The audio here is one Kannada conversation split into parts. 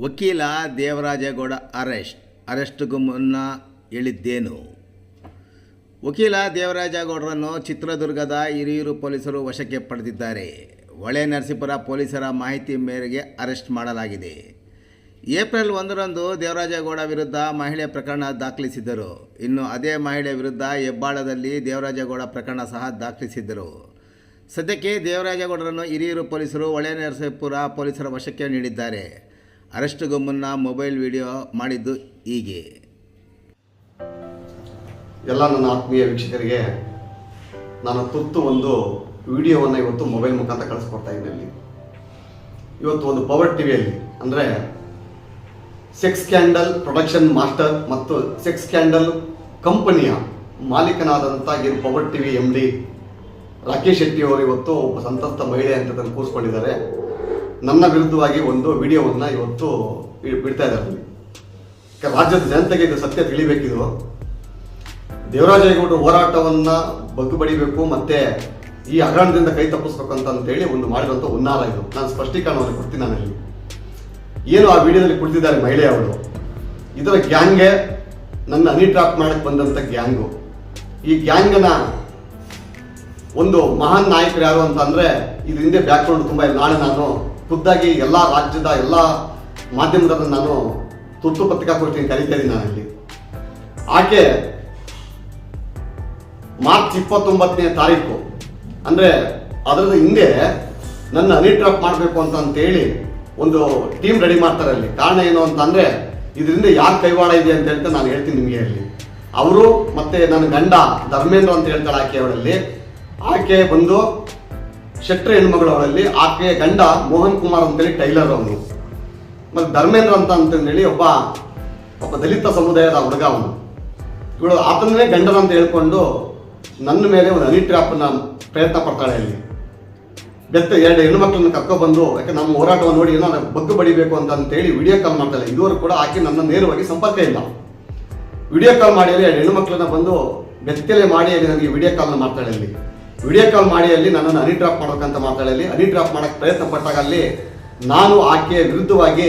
ವಕೀಲ ದೇವರಾಜೇಗೌಡ ಅರೆಸ್ಟ್. ಅರೆಸ್ಟ್ಗೂ ಮುನ್ನ ಹೇಳಿದ್ದೇನು? ವಕೀಲ ದೇವರಾಜೇಗೌಡರನ್ನು ಚಿತ್ರದುರ್ಗದ ಹಿರಿಯೂರು ಪೊಲೀಸರು ವಶಕ್ಕೆ ಪಡೆದಿದ್ದಾರೆ. ಹೊಳೆ ನರಸೀಪುರ ಪೊಲೀಸರ ಮಾಹಿತಿ ಮೇರೆಗೆ ಅರೆಸ್ಟ್ ಮಾಡಲಾಗಿದೆ. ಏಪ್ರಿಲ್ ಒಂದರಂದು ದೇವರಾಜೇಗೌಡ ವಿರುದ್ಧ ಮಹಿಳೆ ಪ್ರಕರಣ ದಾಖಲಿಸಿದ್ದರು. ಇನ್ನು ಅದೇ ಮಹಿಳೆ ವಿರುದ್ಧ ಹೆಬ್ಬಾಳದಲ್ಲಿ ದೇವರಾಜೇಗೌಡ ಪ್ರಕರಣ ಸಹ ದಾಖಲಿಸಿದ್ದರು. ಸದ್ಯಕ್ಕೆ ದೇವರಾಜೇಗೌಡರನ್ನು ಹಿರಿಯೂರು ಪೊಲೀಸರು ಹೊಳೆ ನರಸೀಪುರ ಪೊಲೀಸರ ವಶಕ್ಕೆ ನೀಡಿದ್ದಾರೆ. ಅರೆಸ್ಟ್ಗೂ ಮುನ್ನ ಮೊಬೈಲ್ ವಿಡಿಯೋ ಮಾಡಿದ್ದು ಹೀಗೆ. ಎಲ್ಲ ನನ್ನ ಆತ್ಮೀಯ ವೀಕ್ಷಕರಿಗೆ ನಾನು ತುತ್ತು ಒಂದು ವಿಡಿಯೋವನ್ನು ಇವತ್ತು ಮೊಬೈಲ್ ಮುಖಾಂತರ ಕಳಿಸ್ಕೊಡ್ತಾ ಇದ್ದೀನಿ ಇವತ್ತು ಒಂದು ಪವರ್ ಟಿವಿಯಲ್ಲಿ ಅಂದರೆ ಸೆಕ್ಸ್ ಕ್ಯಾಂಡಲ್ ಪ್ರೊಡಕ್ಷನ್ ಮಾಸ್ಟರ್ ಮತ್ತು ಸೆಕ್ಸ್ ಕ್ಯಾಂಡಲ್ ಕಂಪನಿಯ ಮಾಲೀಕನಾದಂಥ ಏನು power TV M D Rakesh Shetty ಅವರು ಇವತ್ತು ಒಬ್ಬ ಸಂತಸ್ತ ಮಹಿಳೆ ಅಂತ ಕೂರಿಸ್ಕೊಂಡಿದ್ದಾರೆ. ನನ್ನ ವಿರುದ್ಧವಾಗಿ ಒಂದು ವಿಡಿಯೋವನ್ನು ಇವತ್ತು ಬಿಡ್ತಾ ಇದ್ದಾರೆ ರಾಜ್ಯದ ಜನತೆಗೆ ಇದು ಸತ್ಯ ತಿಳಿಬೇಕಿದು? ದೇವರಾಜೇಗೌಡರು ಹೋರಾಟವನ್ನು ಬಗ್ಗು ಬಡಿಬೇಕು ಮತ್ತೆ ಈ ಹಗರಣದಿಂದ ಕೈ ತಪ್ಪಿಸ್ಬೇಕು ಅಂತ ಅಂತೇಳಿ ಒಂದು ಮಾಡಿರುವಂಥ ಹುನ್ನಾರ ಇದು. ನಾನು ಸ್ಪಷ್ಟೀಕರಣವನ್ನು ಕೊಡ್ತೀನಿ ನಾನು ಇಲ್ಲಿ. ಏನು ಆ ವಿಡಿಯೋದಲ್ಲಿ ಕುಳಿತಿದ್ದಾರೆ ಮಹಿಳೆಯವರು ಇದರ ಗ್ಯಾಂಗ್ಗೆ ನನ್ನ ಹನಿ ಟ್ರಾಪ್ ಮಾಡಕ್ಕೆ ಬಂದಂಥ ಗ್ಯಾಂಗು. ಈ ಗ್ಯಾಂಗನ ಒಂದು ಮಹಾನ್ ನಾಯಕರು ಯಾರು ಅಂತಂದರೆ ಇದ್ರ ಹಿಂದೆ ಬ್ಯಾಕ್ಗ್ರೌಂಡ್ ತುಂಬ. ನಾಳೆ ನಾನು ಖುದ್ದಾಗಿ ಎಲ್ಲ ರಾಜ್ಯದ ಎಲ್ಲ ಮಾಧ್ಯಮದನ್ನು ನಾನು ತುರ್ತು ಪತ್ರಿಕಾಗೋಷ್ಠಿಗೆ ಕರೀತಾ ಇದ್ದೀನಿ ನಾನಲ್ಲಿ. ಆಕೆ ಮಾರ್ಚ್ ಇಪ್ಪತ್ತೊಂಬತ್ತನೇ ತಾರೀಕು, ಅಂದರೆ ಅದರ ಹಿಂದೆ ನನ್ನ ಹನಿ ಟ್ರಾಪ್ ಮಾಡಬೇಕು ಅಂತ ಅಂತೇಳಿ ಒಂದು ಟೀಮ್ ರೆಡಿ ಮಾಡ್ತಾರೆ ಅಲ್ಲಿ. ಕಾರಣ ಏನು ಅಂತ ಅಂದರೆ ಇದರಿಂದ ಯಾರು ಕೈವಾಡ ಇದೆ ಅಂತ ಹೇಳ್ತಾ ನಾನು ಹೇಳ್ತೀನಿ ನಿಮಗೆ ಅಲ್ಲಿ. ಅವರು ಮತ್ತು ನನ್ನ ಗಂಡ ಧರ್ಮೇಂದ್ರ ಅಂತ ಹೇಳ್ತಾಳೆ ಆಕೆ ಅವಳಲ್ಲಿ. ಆಕೆ ಬಂದು ಶೆಟ್ರ ಹೆಣ್ಮಗಳು ಅವಳಲ್ಲಿ, ಆಕೆಯ ಗಂಡ ಮೋಹನ್ ಕುಮಾರ್ ಅಂತೇಳಿ ಟೈಲರ್ ಅವನು. ಮತ್ತು ಧರ್ಮೇಂದ್ರ ಅಂತ ಅಂತಂದೇಳಿ ಒಬ್ಬ ಒಬ್ಬ ದಲಿತ ಸಮುದಾಯದ ಹುಡುಗ ಅವನು. ಇವಳು ಆತನೇ ಗಂಡನ ಅಂತ ಹೇಳ್ಕೊಂಡು ನನ್ನ ಮೇಲೆ ಒಂದು ಹನಿ ಟ್ರ್ಯಾಪ್ನ ಪ್ರಯತ್ನ ಪಡ್ತಾಳೆ ಅಲ್ಲಿ. ಬೆತ್ತ ಎರಡು ಹೆಣ್ಮಕ್ಳನ್ನ ಕರ್ಕೊಬಂದು ಯಾಕೆ ನಮ್ಮ ಹೋರಾಟವನ್ನು ನೋಡಿ ಏನೋ ಬಗ್ಗು ಬಡಿಬೇಕು ಅಂತ ಅಂತೇಳಿ ವಿಡಿಯೋ ಕಾಲ್ ಮಾಡ್ತಾಳೆ ಇದುವರೆಗೂ ಕೂಡ ಆಕೆ ನನ್ನ ನೇರವಾಗಿ ಸಂಪರ್ಕ ಇಲ್ಲ. ವಿಡಿಯೋ ಕಾಲ್ ಮಾಡಿ ಎರಡು ಹೆಣ್ಣುಮಕ್ಳನ್ನ ಬಂದು ಬೆತ್ತಲೆ ಮಾಡಿ ನನಗೆ ವಿಡಿಯೋ ಕಾಲ್ನ ಮಾಡ್ತಾಳೆ ಅಲ್ಲಿ. ವಿಡಿಯೋ ಕಾಲ್ ಮಾಡಿ ಅಲ್ಲಿ ನನ್ನನ್ನು ಅನಿ ಡ್ರಾಪ್ ಮಾಡೋಕಂತ ಮಾತಾಡಲಿ ಹನಿ ಡ್ರಾಪ್ ಮಾಡೋಕ್ಕೆ ಪ್ರಯತ್ನ ಪಟ್ಟಾಗ ಅಲ್ಲಿ ನಾನು ಆಕೆಯ ವಿರುದ್ಧವಾಗಿ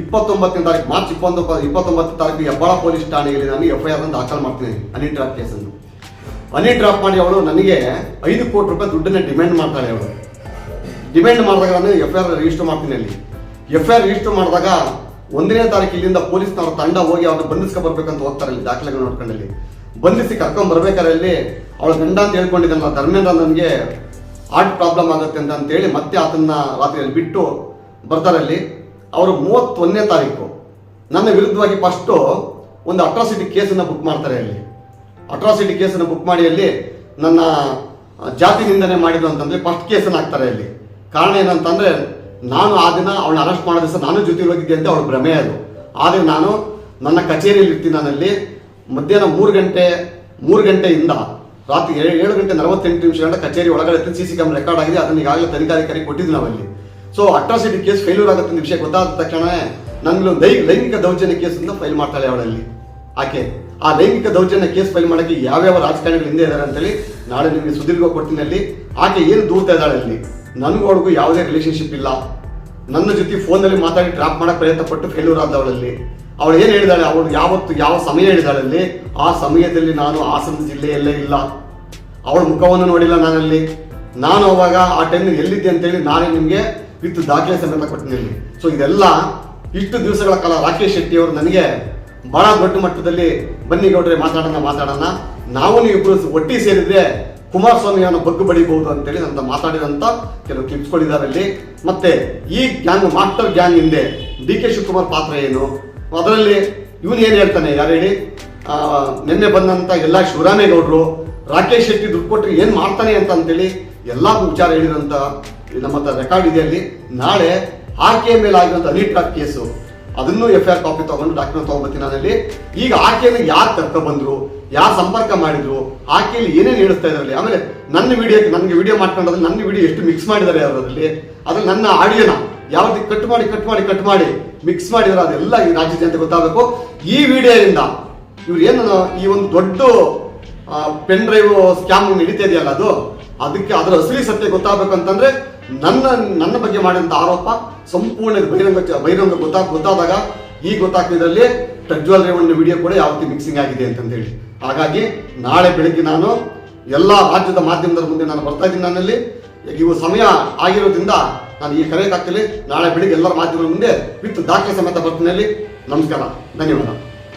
ಇಪ್ಪತ್ತೊಂಬತ್ತನೇ ತಾರೀಕು, ಮಾರ್ಚ್ ಇಪ್ಪತ್ತೊಂಬ ಇಪ್ಪತ್ತೊಂಬತ್ತು ತಾರೀಕು ಹೆಬ್ಬಾಳ ಪೊಲೀಸ್ ಠಾಣೆಯಲ್ಲಿ ನಾನು ಎಫ್ ಐ ಆರ್ ಅನ್ನು ದಾಖಲು ಮಾಡ್ತೀನಿ ಅನಿ ಡ್ರಾಪ್ ಕೇಸನ್ನು ಅನಿ ಡ್ರಾಪ್ ಮಾಡಿ ಅವಳು ನನಗೆ ಐದು ಕೋಟಿ ರೂಪಾಯಿ ದುಡ್ಡನ್ನ ಡಿಮ್ಯಾಂಡ್ ಮಾಡ್ತಾಳೆ ಅವಳು. ಡಿಮ್ಯಾಂಡ್ ಮಾಡಿದಾಗ ನಾನು ಎಫ್ ಐ ಆರ್ ರಿಜಿಸ್ಟರ್ ಮಾಡ್ತೀನಿ ಅಲ್ಲಿ. ಎಫ್ ಐ ಆರ್ ರಿಜಿಸ್ಟರ್ ಮಾಡಿದಾಗ ಒಂದನೇ ತಾರೀಕು ಇಲ್ಲಿಂದ ಪೊಲೀಸ್ನವ್ರ ತಂಡ ಹೋಗಿ ಅವ್ರನ್ನ ಬಂಧಿಸ್ಕೊಬರ್ಬೇಕಂತ ಹೋಗ್ತಾರೆ ಅಲ್ಲಿ ದಾಖಲೆಗಳು ನೋಡ್ಕೊಂಡಲ್ಲಿ ಬಂಧಿಸಿ ಕರ್ಕೊಂಡ್ ಬರ್ಬೇಕಾದ್ರೆ ಅಲ್ಲಿ ಅವಳ ಗಂಡ ಅಂತ ಹೇಳ್ಕೊಂಡಿದ್ದಲ್ಲ ಧರ್ಮೇಂದ್ರ ನನಗೆ ಹಾರ್ಟ್ ಪ್ರಾಬ್ಲಮ್ ಆಗುತ್ತೆ ಅಂತ ಅಂತೇಳಿ ಮತ್ತೆ ಆತನ್ನ ರಾತ್ರಿಯಲ್ಲಿ ಬಿಟ್ಟು ಬರ್ತಾರೆ ಅಲ್ಲಿ. ಅವರು ಮೂವತ್ತೊಂದನೇ ತಾರೀಕು. ನನ್ನ ವಿರುದ್ಧವಾಗಿ ಫಸ್ಟು ಒಂದು ಅಟ್ರಾಸಿಟಿ ಕೇಸನ್ನು ಬುಕ್ ಮಾಡ್ತಾರೆ ಅಲ್ಲಿ. ಅಟ್ರಾಸಿಟಿ ಕೇಸನ್ನು ಬುಕ್ ಮಾಡಿ ಅಲ್ಲಿ ನನ್ನ ಜಾತಿ ನಿಂದನೆ ಮಾಡಿದ್ರು ಅಂತಂದ್ರೆ ಫಸ್ಟ್ ಕೇಸನ್ನು ಹಾಕ್ತಾರೆ ಅಲ್ಲಿ. ಕಾರಣ ಏನಂತಂದ್ರೆ ನಾನು ಆ ದಿನ ಅವಳನ್ನ ಅರೆಸ್ಟ್ ಮಾಡೋ ದಿವಸ ನಾನು ಜೊತೆ ಹೋಗಿದ್ದೆ ಅಂತ ಅವಳು ಭ್ರಮೆ ಅದು. ಆದರೆ ನಾನು ನನ್ನ ಕಚೇರಿಯಲ್ಲಿ ಇರ್ತೀನಿ ನಾನಲ್ಲಿ. ಮಧ್ಯಾಹ್ನ ಮೂರು ಗಂಟೆ, ಮೂರು ಗಂಟೆಯಿಂದ ರಾತ್ರಿ ಏಳು ಗಂಟೆ ನಲವತ್ತೆಂಟು ನಿಮಿಷ ಗಂಟೆ ಕಚೇರಿ ಒಳಗಡೆ ಸಿ ಸಿ ಕ್ಯಾಮ್ ರೆಕಾರ್ಡ್ ಆಗಿದೆ. ಅದನ್ನ ಈಗಾಗಲೇ ತನಿಖಾಧಿಕಾರಿ ಕೊಟ್ಟಿದ್ವಿ ನಾವಲ್ಲಿ. ಸೊ ಅಟ್ರಾಸಿಟಿ ಕೇಸ್ ಫೇಲ್ಯೂರ್ ಆಗುತ್ತೆ ಅಂತ ವಿಷಯ ಗೊತ್ತಾದ ತಕ್ಷಣ ನನ್ಗೆ ದೈ ಲೈಂಗಿಕ ದೌರ್ಜನ್ಯ ಕೇಸ್ ಅಂತ ಫೈಲ್ ಮಾಡ್ತಾಳೆ ಅವಳಲ್ಲಿ. ಆಕೆ. ಆ ಲೈಂಗಿಕ ದೌರ್ಜನ್ಯ ಕೇಸ್ ಫೈಲ್ ಮಾಡೋಕ್ಕೆ ಯಾವ್ಯಾವ ರಾಜಕಾರಣಿಗಳು ಹಿಂದೆ ಇದ್ದಾರೆ ಅಂತೇಳಿ ನಾಳೆ ನಿಮಗೆ ಸುದೀರ್ಘ ಕೊಡ್ತೀನಿ ಅಲ್ಲಿ ಆಕೆ ಏನು ದೂರ್ತಾ ಇದ್ದಾಳೆ ಅಲ್ಲಿ? ನನಗೂ ಯಾವುದೇ ರಿಲೇಶನ್ಶಿಪ್ ಇಲ್ಲ. ನನ್ನ ಜೊತೆ ಫೋನಲ್ಲಿ ಮಾತಾಡಿ ಟ್ರಾಪ್ ಮಾಡೋಕ್ಕೆ ಪ್ರಯತ್ನ ಪಟ್ಟು ಫೇಲ್ಯೂರ್ ಆದವಳಲ್ಲಿ. ಅವಳು ಏನು ಹೇಳಿದಾಳೆ? ಅವಳು ಯಾವತ್ತು, ಯಾವ ಸಮಯ ಹೇಳಿದಾಳಲ್ಲಿ ಆ ಸಮಯದಲ್ಲಿ ನಾನು ಹಾಸನ ಜಿಲ್ಲೆಯಲ್ಲೇ ಇಲ್ಲ. ಅವಳ ಮುಖವನ್ನು ನೋಡಿಲ್ಲ ನಾನಲ್ಲಿ. ನಾನು ಅವಾಗ ಆ ಟೈಮ್ ಎಲ್ಲಿದ್ದೆ ಅಂತೇಳಿ ನಾನೇ ನಿಮಗೆ ವಿತ್ ದಾಖಲೆ ಸಮೇತ ಕೊಟ್ಟಿನಲ್ಲಿ ಸೊ ಇದೆಲ್ಲ ಇಷ್ಟು ದಿವಸಗಳ ಕಾಲ ರಾಕೇಶ್ ಶೆಟ್ಟಿ ಅವರು ನನಗೆ ಬಹಳ ದೊಡ್ಡ ಮಟ್ಟದಲ್ಲಿ ಬನ್ನಿ ಗೌಡ್ರೆ, ಮಾತಾಡೋಣ ಮಾತಾಡೋಣ. ನಾವು ಇಬ್ಬರು ಒಟ್ಟಿ ಸೇರಿದ್ರೆ ಅವನ ಬಗ್ಗು ಬಡಿಬಹುದು ಅಂತೇಳಿ ನನ್ನ ಮಾತಾಡಿದಂತ ಕೆಲವು ಕ್ಲಿಪ್ಸ್ಗಳಿದ್ದಾರೆ ಅಲ್ಲಿ. ಮತ್ತೆ ಈ ಗ್ಯಾಂಗ್, ಮಾಸ್ಟರ್ ಗ್ಯಾಂಗ್ ಹಿಂದೆ ಡಿ ಕೆ ಶಿವಕುಮಾರ್ ಪಾತ್ರ ಏನು? ಅದರಲ್ಲಿ ಇವನು ಏನು ಹೇಳ್ತಾನೆ, ಯಾರು ಹೇಳಿ? ನಿನ್ನೆ ಬಂದಂತ ಎಲ್ಲ ಶಿವರಾಮೇಗೌಡರು, ರಾಕೇಶ್ ಶೆಟ್ಟಿ ದುಡ್ಡು ಕೊಟ್ಟರೆ ಏನು ಮಾಡ್ತಾನೆ ಅಂತ ಅಂತೇಳಿ ಎಲ್ಲ ವಿಚಾರ ಹೇಳಿದಂತ ನಮ್ಮ ಹತ್ರ ರೆಕಾರ್ಡ್ ಇದೆ ಅಲ್ಲಿ. ನಾಳೆ ಆಕೆಯ ಮೇಲೆ ಆಗಿರುವಂತ ಅನಿಟ್ರಾಕ್ ಕೇಸು, ಅದನ್ನು ಎಫ್ ಐ ಆರ್ ಕಾಪಿ ತಗೊಂಡು ಡಾಕ್ಯುಮೆಂಟ್ ತಗೊಂಡ್ಬರ್ತೀನಿ ನಾನಲ್ಲಿ ಈಗ ಆಕೆಯನ್ನು ಯಾರು ಕರ್ಕೊ ಬಂದ್ರು, ಯಾರು ಸಂಪರ್ಕ ಮಾಡಿದ್ರು ಆಕೆಯಲ್ಲಿ ಏನೇನು ಹೇಳಿಸ್ತಾ ಇದ್ರಲ್ಲಿ ಆಮೇಲೆ ನನ್ನ ವಿಡಿಯೋಕ್ಕೆ ನನಗೆ ವಿಡಿಯೋ ಮಾಡ್ಕೊಂಡ್ರೆ ನನ್ನ ವಿಡಿಯೋ ಎಷ್ಟು ಮಿಕ್ಸ್ ಮಾಡಿದ್ದಾರೆ ಅವರಲ್ಲಿ ಅದ್ರಲ್ಲಿ ನನ್ನ ಆಡಿಯೋನ ಯಾವ್ದು ಕಟ್ ಮಾಡಿ ಕಟ್ ಮಾಡಿ ಕಟ್ ಮಾಡಿ ಮಿಕ್ಸ್ ಮಾಡಿದ್ರೆ ಅದೆಲ್ಲ ಈ ರಾಜ್ಯ ಜನತೆ ಗೊತ್ತಾಗಬೇಕು. ಈ ವಿಡಿಯೋದಿಂದ ಇವ್ರು ಏನು ಈ ಒಂದು ದೊಡ್ಡ ಪೆನ್ ಡ್ರೈವ್ ಸ್ಕ್ಯಾಮ್ ನಡೀತಾ ಇದೆಯಲ್ಲ ಅದು, ಅದಕ್ಕೆ ಅದರ ಅಸಲಿ ಸತ್ಯ ಗೊತ್ತಾಗಬೇಕು ಅಂತಂದ್ರೆ ನನ್ನ ನನ್ನ ಬಗ್ಗೆ ಮಾಡಿದಂತ ಆರೋಪ ಸಂಪೂರ್ಣ ಬಹಿರಂಗ ಬಹಿರಂಗ ಗೊತ್ತಾಗ ಗೊತ್ತಾದಾಗ ಈ ಗೊತ್ತಾಗ್ತಿದ್ರಲ್ಲಿ ಪ್ರಜ್ವಲ್ ರೇವಣ್ಣ ವಿಡಿಯೋ ಕೂಡ ಯಾವತ್ತಿ ಮಿಕ್ಸಿಂಗ್ ಆಗಿದೆ ಅಂತಂದೇಳಿ ಹಾಗಾಗಿ ನಾಳೆ ಬೆಳಿಗ್ಗೆ ನಾನು ಎಲ್ಲ ರಾಜ್ಯದ ಮಾಧ್ಯಮದ ಮುಂದೆ ನಾನು ಬರ್ತಾ ಇದ್ದೀನಿ ನನ್ನಲ್ಲಿ. ಇವು ಸಮಯ ಆಗಿರೋದ್ರಿಂದ ನಾನು ಈ ಕರೆ ನಾಳೆ ಬೆಳಿಗ್ಗೆ ಎಲ್ಲರ ಮಾಧ್ಯಮದ ಮುಂದೆ ವಿತ್ ದಾಖಲೆ ಸಮೇತ ಬರ್ತೀನಿ ನಮಸ್ಕಾರ. ಧನ್ಯವಾದ.